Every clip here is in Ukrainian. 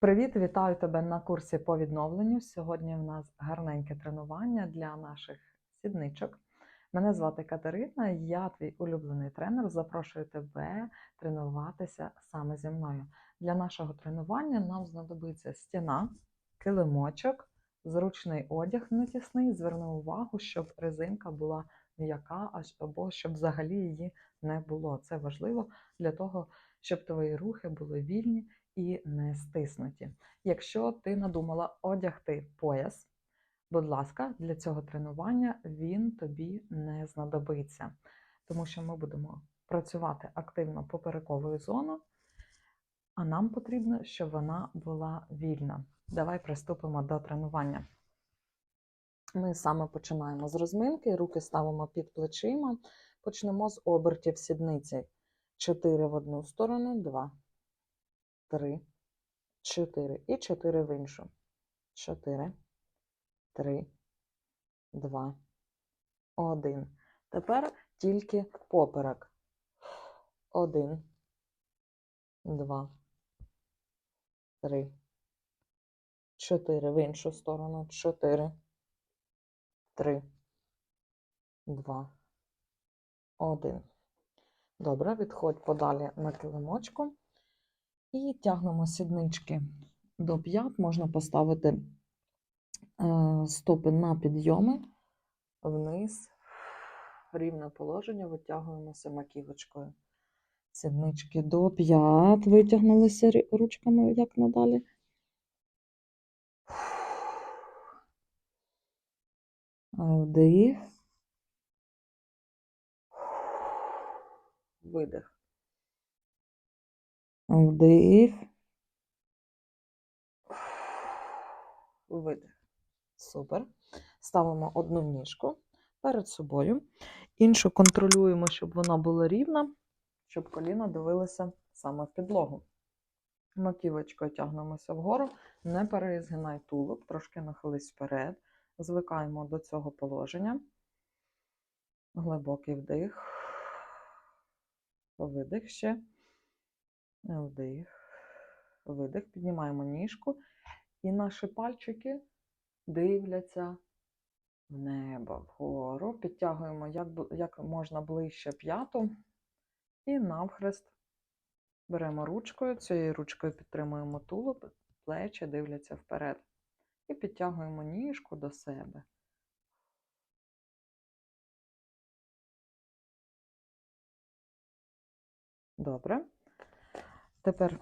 Привіт, вітаю тебе на курсі по відновленню. Сьогодні в нас гарненьке тренування для наших сідничок. Мене звати Катерина, я твій улюблений тренер. Запрошую тебе тренуватися саме зі мною. Для нашого тренування нам знадобиться стіна, килимочок, зручний одяг нетісний. Зверни увагу, щоб резинка була м'яка або щоб взагалі її не було. Це важливо для того, щоб твої рухи були вільні і не стиснуті. Якщо ти надумала одягти пояс, будь ласка, для цього тренування він тобі не знадобиться, тому що ми будемо працювати активно поперековою зоною, а нам потрібно, щоб вона була вільна. Давай приступимо до тренування. Ми саме починаємо з розминки, руки ставимо під плечима. Почнемо з обертів сідниці. 4 в одну сторону, 2, 3, 4 і 4 в іншу. 4, 3, 2, 1. Тепер тільки поперек. 1, 2, 3, 4 в іншу сторону. 4, 3, 2, 1. Добре, відходь подалі на килимочку. І тягнемо сіднички до п'ят. Можна поставити е, стопи на підйоми вниз, рівне положення, витягуємося маківочкою. Сіднички до п'ят витягнулися ручками, як надалі. Вдих. Видих. Вдих. Видих. Супер. Ставимо одну ніжку перед собою. Іншу контролюємо, щоб вона була рівна, щоб коліна дивилися саме в підлогу. Маківочкою тягнемося вгору, не перезгинай тулуб, трошки нахились вперед. Звикаємо до цього положення. Глибокий вдих. Видих ще. Вдих. Видих. Піднімаємо ніжку. І наші пальчики дивляться в небо, вгору. Підтягуємо як, як можна ближче п'яту. І навхрест беремо ручкою. Цією ручкою підтримуємо тулуб, плечі дивляться вперед. І підтягуємо ніжку до себе. Добре. Тепер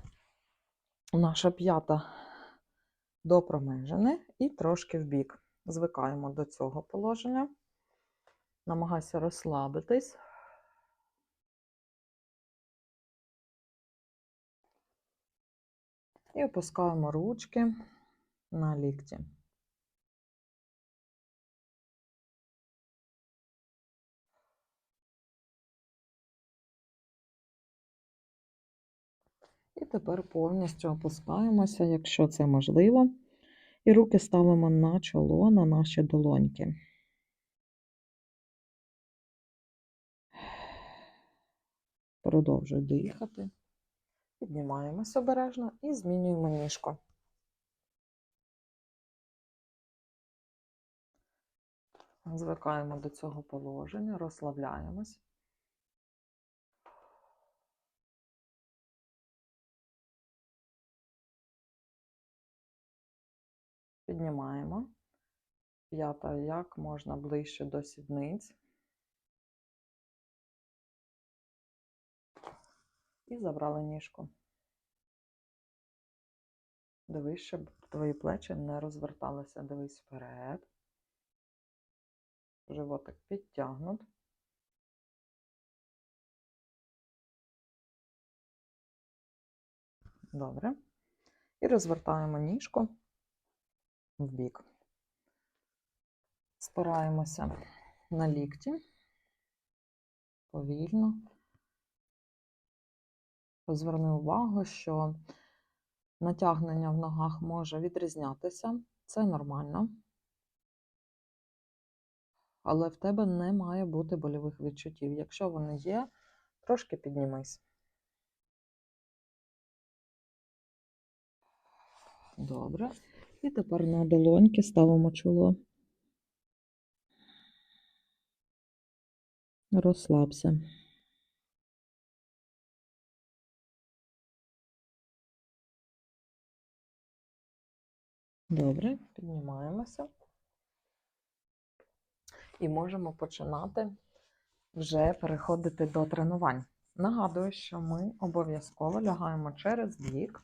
наша п'ята до промежини і трошки вбік. Звикаємо до цього положення. Намагайся розслабитись. І опускаємо ручки на лікті. І тепер повністю опускаємося, якщо це можливо. І руки ставимо на чоло, на наші долоньки. Продовжуй дихати. Піднімаємося обережно і змінюємо ніжку. Звикаємо до цього положення, розслабляємось. Піднімаємо. П'ята як можна ближче до сідниць. І забрали ніжку. Дивись, щоб твої плечі не розверталися. Дивись вперед. Животик підтягнут. Добре. І розвертаємо ніжку в бік. Спираємося на лікті. Повільно. Зверни увагу, що натягнення в ногах може відрізнятися. Це нормально. Але в тебе не має бути больових відчуттів. Якщо вони є, трошки піднімись. Добре. І тепер на долоньки ставимо чоло. Розслабся. Добре, піднімаємося. І можемо починати вже переходити до тренувань. Нагадую, що ми обов'язково лягаємо через бік,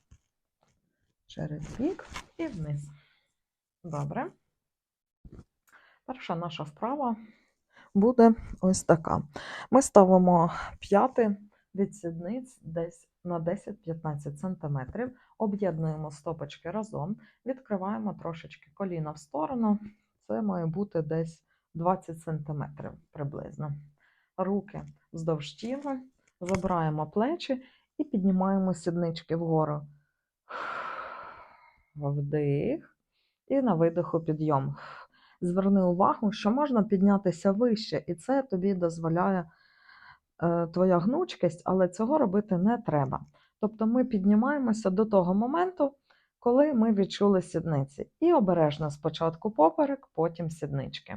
через бік і вниз. Добре. Перша наша вправа буде ось така. Ми ставимо п'яти від сідниць десь на 10-15 см, об'єднуємо стопочки разом, відкриваємо трошечки коліна в сторону. Це має бути десь 20 см приблизно. Руки вздовж тіла, забираємо плечі і піднімаємо сіднички вгору. Вдих. І на видиху підйом. Зверни увагу, що можна піднятися вище, і це тобі дозволяє е, твоя гнучкість, але цього робити не треба. Тобто ми піднімаємося до того моменту, коли ми відчули сідниці. І обережно спочатку поперек, потім сіднички.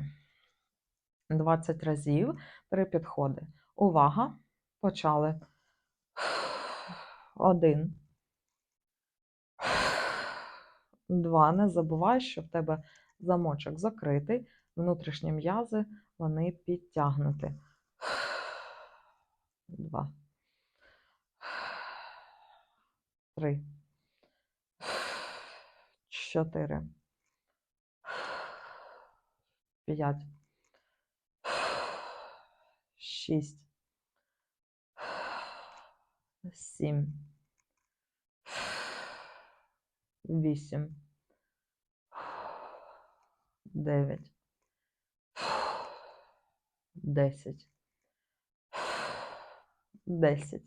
20 разів, три підходи. Увага! Почали. Один. Два. Не забувай, що в тебе замочок закритий, внутрішні м'язи, вони підтягнуті. Два. Три. Чотири. П'ять. Шість. Сім. Вісім. Дев'ять. Десять. Десять.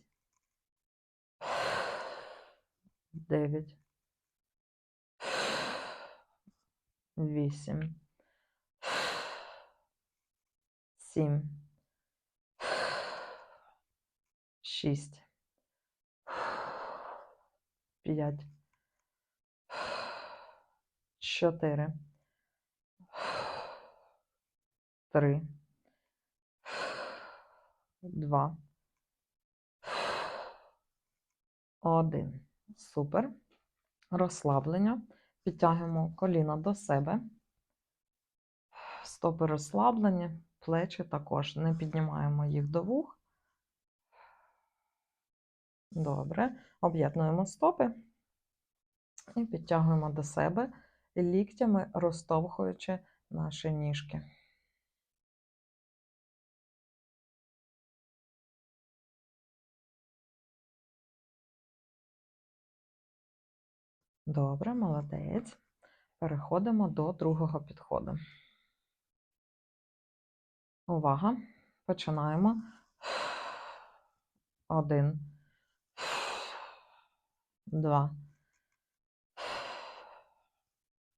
Дев'ять. Вісім. Сім. Шість. П'ять. Чотири. Три. Два. Один. Супер. Розслаблення. Підтягуємо коліна до себе. Стопи розслаблені, плечі також. Не піднімаємо їх до вух. Добре. Об'єднуємо стопи і підтягуємо до себе ліктями, розтовхуючи наші ніжки. Добре, молодець. Переходимо до другого підходу. Увага. Починаємо. Один. Два.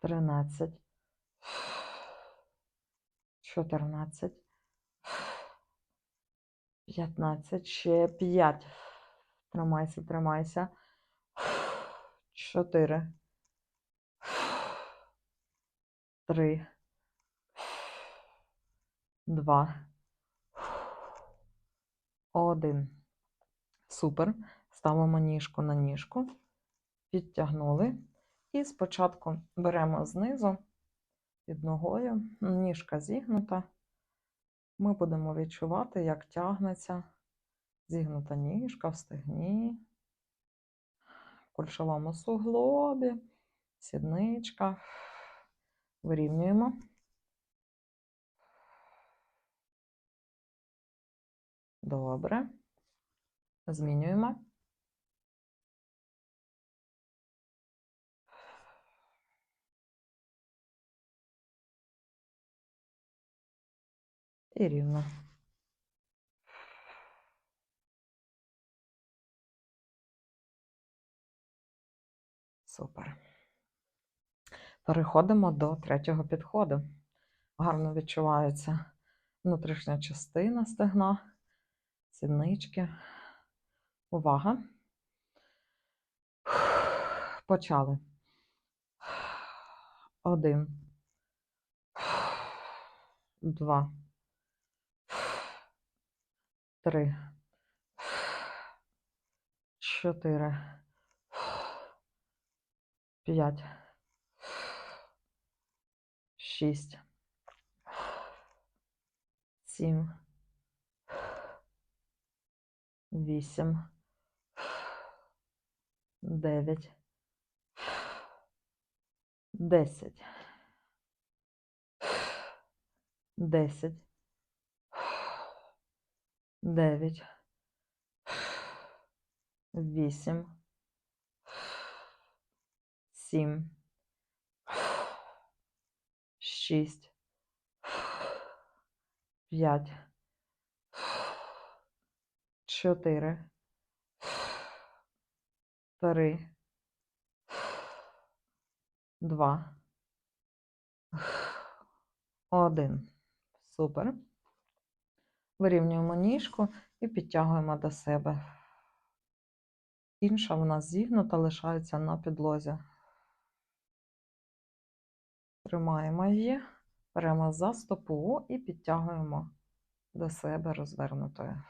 Тринадцять. Чотирнадцять. П'ятнадцять. Ще п'ять. Тримайся, тримайся. Чотири. Три. Два. Один. Супер. Ставимо ніжку на ніжку. Підтягнули. І спочатку беремо знизу під ногою, ніжка зігнута. Ми будемо відчувати, як тягнеться зігнута ніжка в стегні, кульшовому суглобі, сідничка. Вирівнюємо. Добре. Змінюємо. І рівно. Супер. Переходимо до третього підходу. Гарно відчувається внутрішня частина стегна, сіднички. Увага. Почали. Один. Два. Три. Чотири. П'ять. Шість. Сім. Вісім. Дев'ять. Десять. Десять. Дев'ять. Вісім. Сім. Шість. П'ять. Чотири. Три. Два. Один. Супер. Вирівнюємо ніжку і підтягуємо до себе. Інша в нас зігнута, лишається на підлозі. Тримаємо її, беремо за стопу і підтягуємо до себе розвернутою.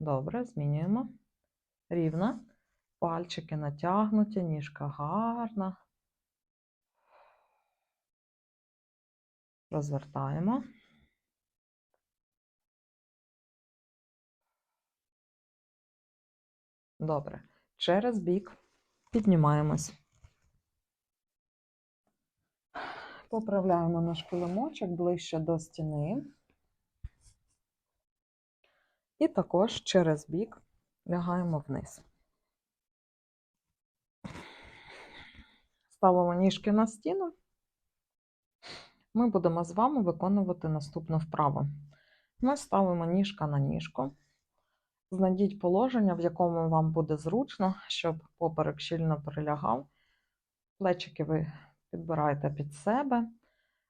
Добре, змінюємо. Рівно. Пальчики натягнуті, ніжка гарна. Розвертаємо. Добре. Через бік піднімаємось. Поправляємо наш килимочок ближче до стіни. І також через бік лягаємо вниз. Ставимо ніжки на стіну. Ми будемо з вами виконувати наступну вправу. Ми ставимо ніжка на ніжку. Знайдіть положення, в якому вам буде зручно, щоб поперек щільно прилягав. Плечики ви підбираєте під себе.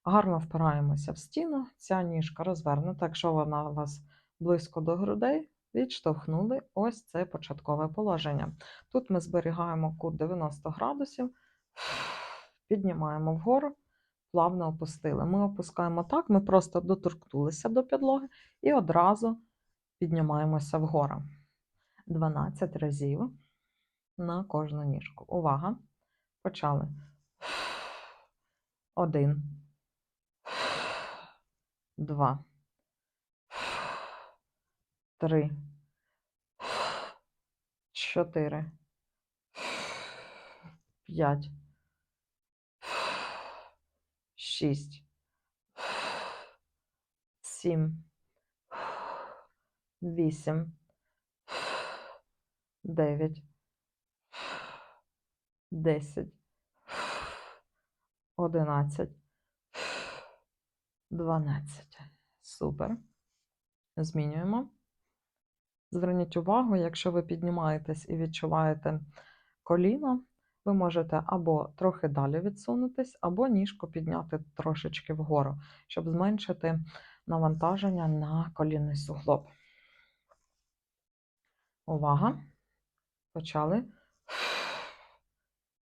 Гарно впираємося в стіну. Ця ніжка розвернута. Якщо вона у вас близько до грудей, відштовхнули ось це початкове положення. Тут ми зберігаємо кут 90 градусів, піднімаємо вгору, плавно опустили. Ми опускаємо так, ми просто доторкнулися до підлоги і одразу піднімаємося вгору. 12 разів на кожну ніжку. Увага! Почали. Один. Два. Три. Чотири. П'ять. Шість. Сім. Вісім. Дев'ять. Десять. Одинадцять. Дванадцять. Супер. Змінюємо. Зверніть увагу, якщо ви піднімаєтесь і відчуваєте коліно, ви можете або трохи далі відсунутись, або ніжку підняти трошечки вгору, щоб зменшити навантаження на колінний суглоб. Увага. Почали.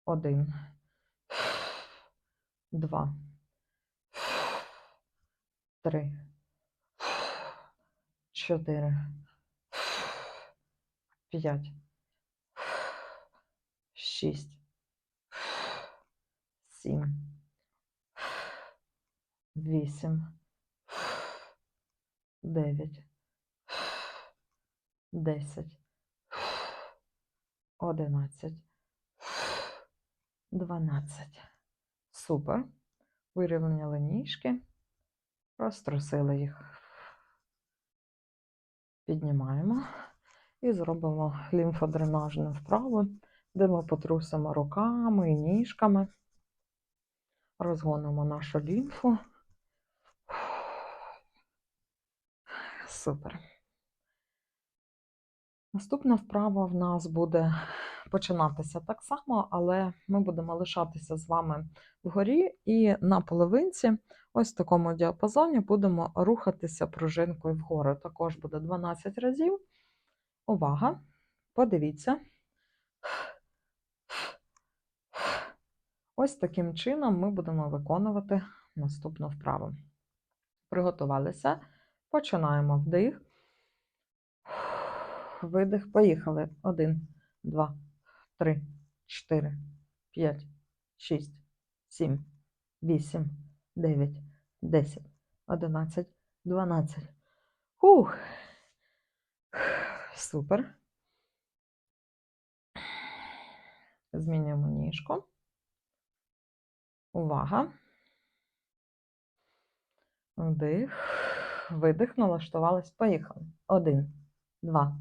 Один. Два. Три. Чотири. П'ять. Шість. Сім. Вісім. Дев'ять. Десять. Одинадцять. Дванадцять. Супер. Вирівняли ніжки. Розтрусили їх. Піднімаємо і зробимо лімфодренажну вправу, де ми потрусимо руками і ніжками, розгонимо нашу лімфу. Супер. Наступна вправа в нас буде починатися так само, але ми будемо лишатися з вами вгорі і на половинці, ось в такому діапазоні, будемо рухатися пружинкою вгору. Також буде 12 разів. Увага! Подивіться. Ось таким чином ми будемо виконувати наступну вправу. Приготувалися. Починаємо вдих. Видих. Поїхали. Один, два, три, чотири, п'ять, шість, сім, вісім, дев'ять, десять, одинадцять, дванадцять. Ух. Супер. Змінюємо ніжку. Увага. Вдих. Видих. Налаштувались. Поїхали. Один, два,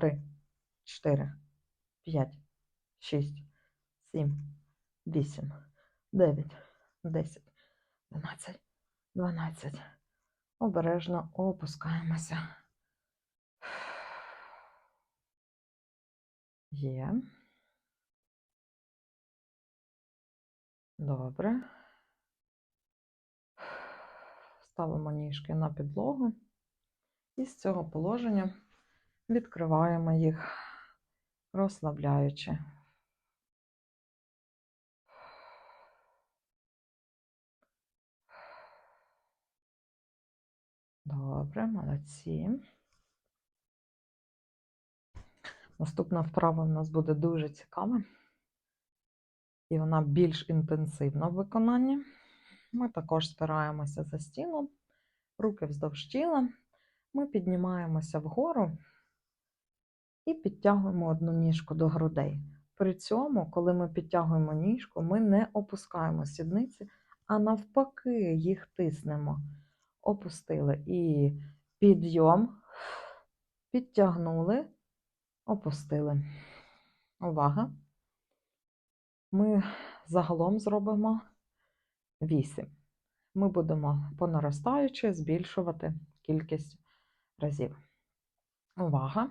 три, чотири, п'ять, шість, сім, вісім, дев'ять, десять, одинадцять, дванадцять. Обережно опускаємося. Є. Добре. Ставимо ніжки на підлогу і з цього положення відкриваємо їх, розслабляючи. Добре, молодці. Наступна вправа в нас буде дуже цікава, і вона більш інтенсивна в виконанні. Ми також спираємося за стіну, руки вздовж тіла. Ми піднімаємося вгору і підтягуємо одну ніжку до грудей. При цьому, коли ми підтягуємо ніжку, ми не опускаємо сідниці, а навпаки, їх тиснемо. Опустили. І підйом, підтягнули, опустили. Увага! Ми загалом зробимо 8. Ми будемо по наростаючи збільшувати кількість разів. Увага!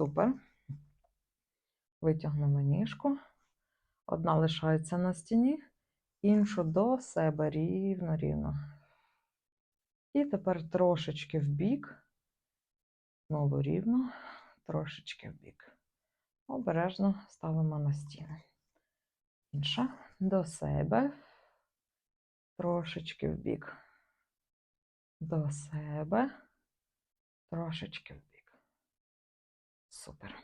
Супер. Витягнули ніжку. Одна лишається на стіні, іншу до себе рівно-рівно. І тепер трошечки вбік. Знову рівно, трошечки вбік. Обережно ставимо на стіну. Інша до себе. Трошечки вбік. До себе. Трошечки вбік. Супер.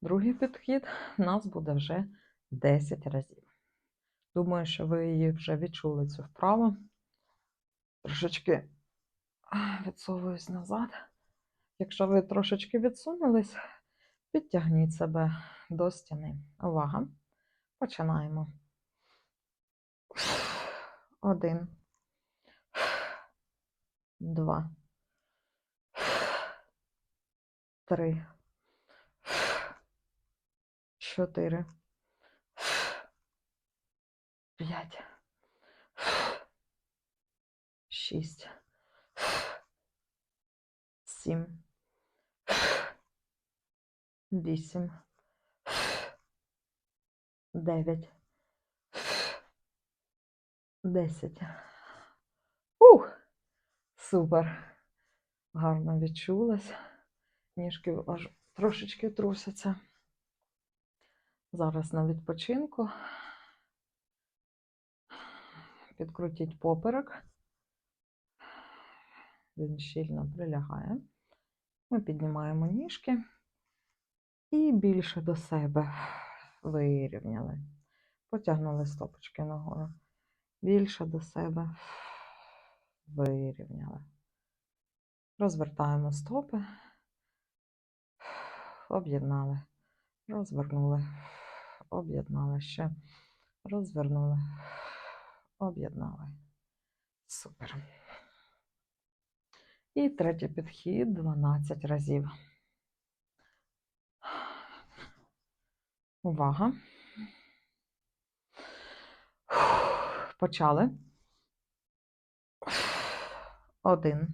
Другий підхід у нас буде вже 10 разів. Думаю, що ви її вже відчули цю вправу. Трошечки відсовуюсь назад. Якщо ви трошечки відсунулись, підтягніть себе до стіни. Увага! Починаємо. Один. Два. Три. Чотири. П'ять. Шість. Сім. Вісім. Дев'ять. Десять. Ух! Супер. Гарно відчулась. Ніжки аж трошечки трусяться. Зараз на відпочинку. Підкрутіть поперек. Він щільно прилягає. Ми піднімаємо ніжки і більше до себе вирівняли. Потягнули стопочки нагору. Більше до себе. вирівняли. Розвертаємо стопи, об'єднали, розвернули, об'єднали ще, розвернули, об'єднали. Супер. І третій підхід 12 разів. Увага. Почали. Один.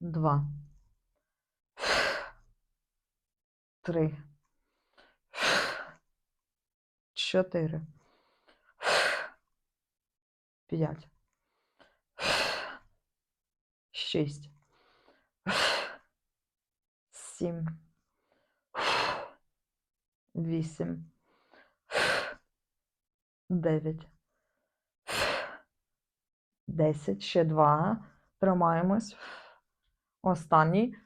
Два. Три. Чотири. П'ять. Шість. Сім. Вісім. Дев'ять. Десять. Ще два. Тримаємось. Останній.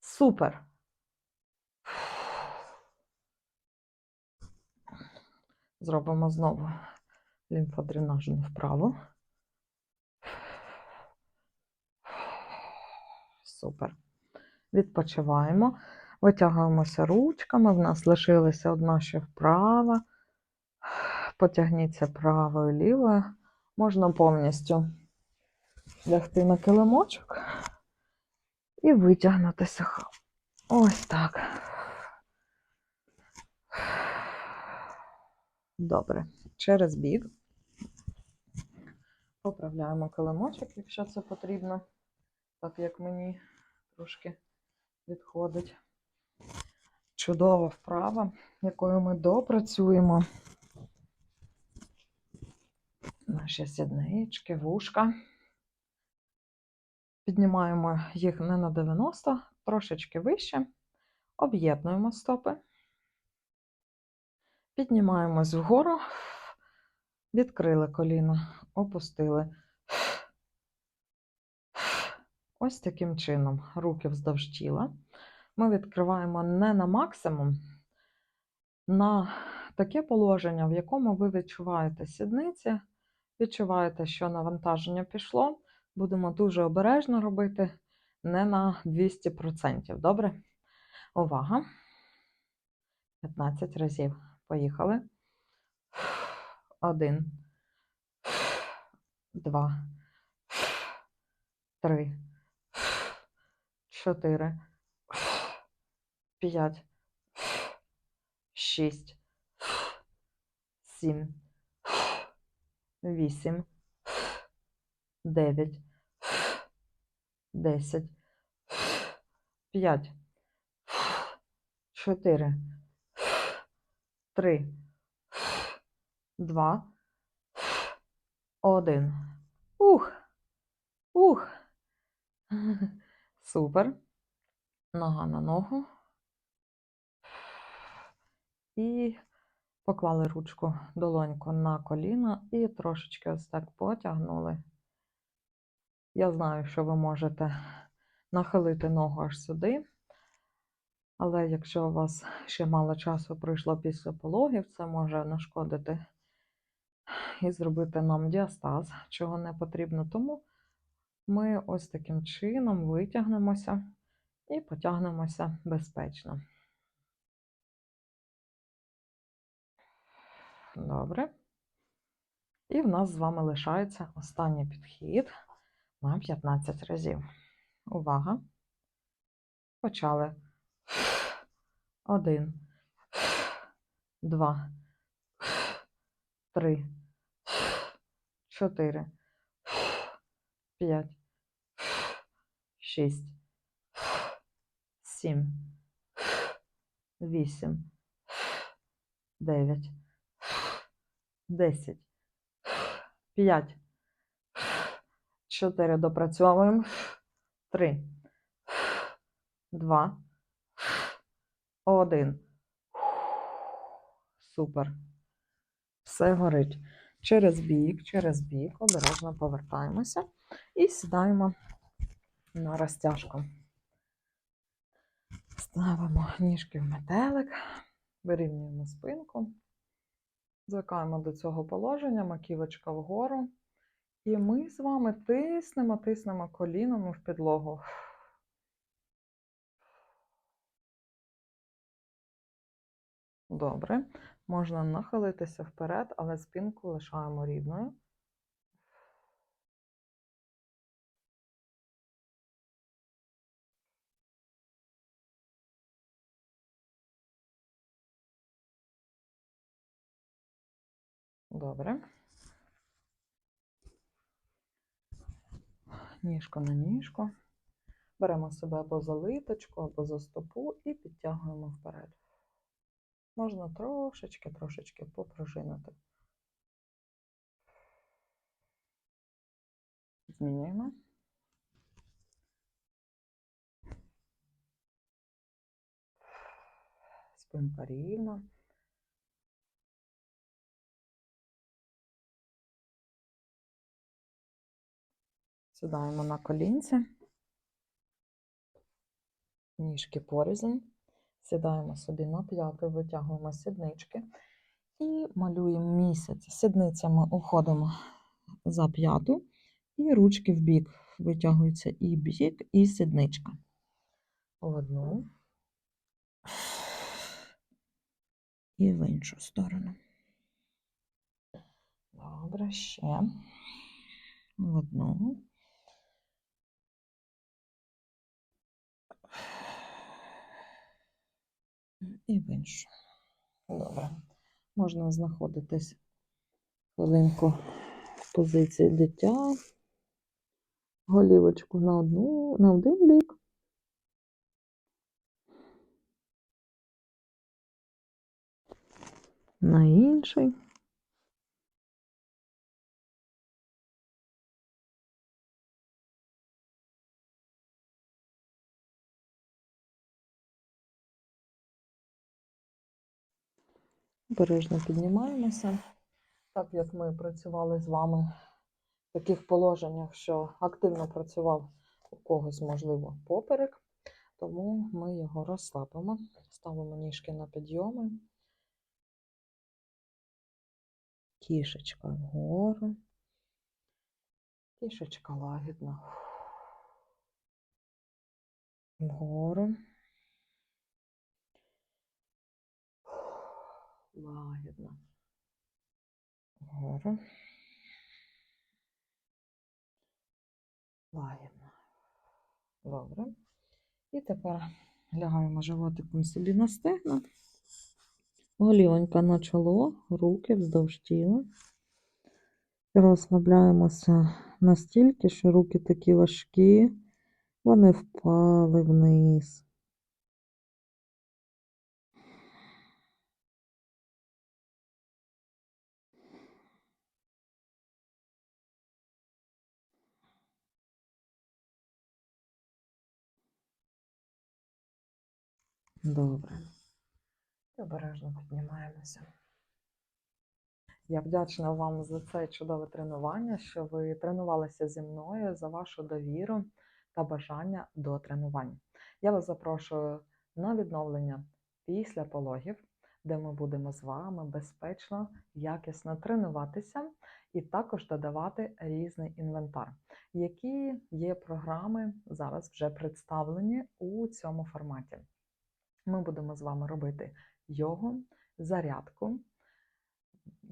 Супер. Зробимо знову лімфодренажну вправу. Супер. Відпочиваємо. Витягуємося ручками. В нас лишилася одна ще вправа. Потягніться правою лівою. Можна повністю лягти на килимочок і витягнутися. Ось так. Добре. Через бік. Поправляємо килимочок, якщо це потрібно, так як мені трошки відходить. Чудова вправа, якою ми допрацюємо наші сіднички, вушка. Піднімаємо їх не на 90, трошечки вище, об'єднуємо стопи, піднімаємось вгору, відкрили коліна, опустили. Ось таким чином руки вздовж тіла. Ми відкриваємо не на максимум, на таке положення, в якому ви відчуваєте сідниці, відчуваєте, що навантаження пішло. Будемо дуже обережно робити не на 200%. Добре? Увага. 15 разів. Поїхали. Один. Два. Три. Чотири. П'ять. Шість. Сім. Вісім. Дев'ять. Десять. П'ять. Чотири. Три. Два. Один. Ух. Ух. Супер. Нога на ногу. І поклали ручку долоньку на коліно і трошечки ось так потягнули. Я знаю, що ви можете нахилити ногу аж сюди. Але якщо у вас ще мало часу пройшло після пологів, це може нашкодити і зробити нам діастаз, чого не потрібно. Тому ми ось таким чином витягнемося і потягнемося безпечно. Добре. І в нас з вами лишається останній підхід на 15 разів. Увага! Почали. Один, два, три, чотири, п'ять, шість, сім, вісім, дев'ять, десять, п'ять, чотири. Допрацьовуємо. Три, два, один. Супер. Все горить. Через бік, через бік, обережно повертаємося і сідаємо на розтяжку. Ставимо ніжки в метелик, вирівнюємо спинку, Звикаємо до цього положення, маківочка вгору. І ми з вами тиснемо, тиснемо коліном в підлогу. Добре. Можна нахилитися вперед, але спинку лишаємо рівною. Добре. Ніжко на ніжко. Беремо себе або за литочку, або за стопу і підтягуємо вперед. Можна трошечки, трошечки попружинити. Змінюємо. Спинка рівна. Сідаємо на колінці, ніжки порізень, сідаємо собі на п'яти, витягуємо сіднички і малюємо місяць. Сідницями уходимо за п'яту, і ручки в бік витягуються і бік, і сідничка. Одну і в іншу сторону. Добре, ще в одну. І в іншу. Добре. Можна знаходитись хвилинку в позиції дитя, голівочку на одну, на один бік. На інший. Бережно піднімаємося, так як ми працювали з вами в таких положеннях, що активно працював у когось, можливо, поперек, тому ми його розслабимо, ставимо ніжки на підйоми, кішечка вгору, кішечка лагідна, вгору. Лагідно. Вгору. Лагідно. Добре. І тепер лягаємо животиком собі на стегна. Голівонька на чоло, руки вздовж тіла. Розслабляємося настільки, що руки такі важкі, вони впали вниз. Добре. Обережно піднімаємося. Я вдячна вам за це чудове тренування, що ви тренувалися зі мною за вашу довіру та бажання до тренувань. Я вас запрошую на відновлення після пологів, де ми будемо з вами безпечно, якісно тренуватися і також додавати різний інвентар. Які є програми зараз вже представлені у цьому форматі. Ми будемо з вами робити йогу, зарядку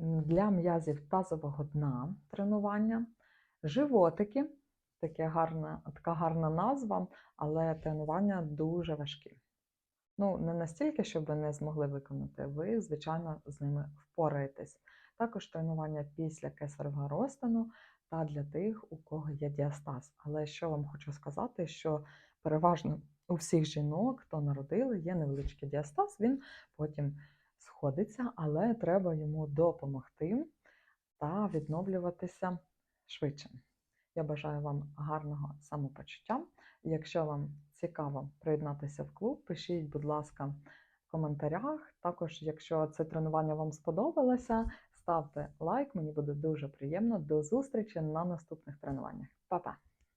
для м'язів тазового дна тренування, животики, таке гарна, така гарна назва, але тренування дуже важкі. Ну, не настільки, щоб ви не змогли виконати, ви, звичайно, з ними впораєтесь. Також тренування після кесаревого розтину та для тих, у кого є діастаз. Але що вам хочу сказати, що переважно у всіх жінок, хто народили, є невеличкий діастаз, він потім сходиться, але треба йому допомогти та відновлюватися швидше. Я бажаю вам гарного самопочуття. Якщо вам цікаво приєднатися в клуб, пишіть, будь ласка, в коментарях. Також, якщо це тренування вам сподобалося, ставте лайк, мені буде дуже приємно. До зустрічі на наступних тренуваннях. Па-па!